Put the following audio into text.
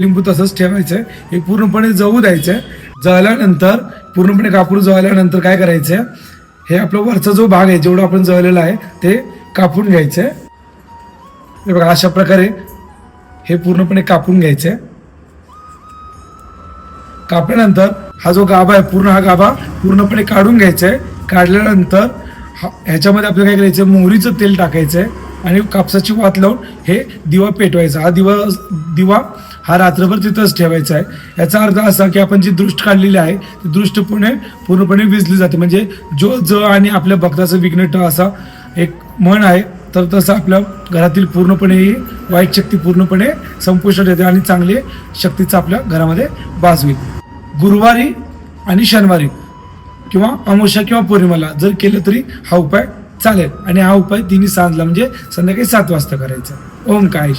लिंबू तसंच ठेवायचं आहे हे पूर्णपणे जळू द्यायचं आहे जळल्यानंतर पूर्णपणे कापूर जळल्यानंतर काय करायचं आहे हे आपला वरचा जो भाग आहे जेवढा आपण जळलेला आहे ते कापून घ्यायचं आहे हे बघा अशा प्रकारे हे पूर्णपणे कापून घ्यायचं आहे कापल्यानंतर हा जो गाभा आहे पूर्ण हा गाभा पूर्णपणे काढून घ्यायचा आहे काढल्यानंतर हा ह्याच्यामध्ये आपल्याला काय करायचं मोहरीचं तेल टाकायचं आहे आणि कापसाची वात लावून हे दिवा पेटवायचा. हा दिवा दिवा हा रात्रभर तिथंच ठेवायचा आहे. याचा अर्थ असा की आपण जी दृष्ट काढलेली आहे ती दृष्ट पुणे पूर्णपणे विजली जाते. म्हणजे जो ज आणि आपल्या भक्ताचं विघ्न ट असा एक म्हण आहे तर तसं आपल्या घरातील पूर्णपणे ही वाईट शक्ती पूर्णपणे संपुष्टात येते आणि चांगली शक्तीचा आपल्या घरामध्ये वास होईल. गुरुवारी आणि शनिवारी किंवा अमावस्या किंवा पौर्णिमाला जर केलं तरी हा उपाय चालेल. आणि हा उपाय तिन्ही सांजला म्हणजे संध्याकाळी सात वाजता करायचा. ओम काय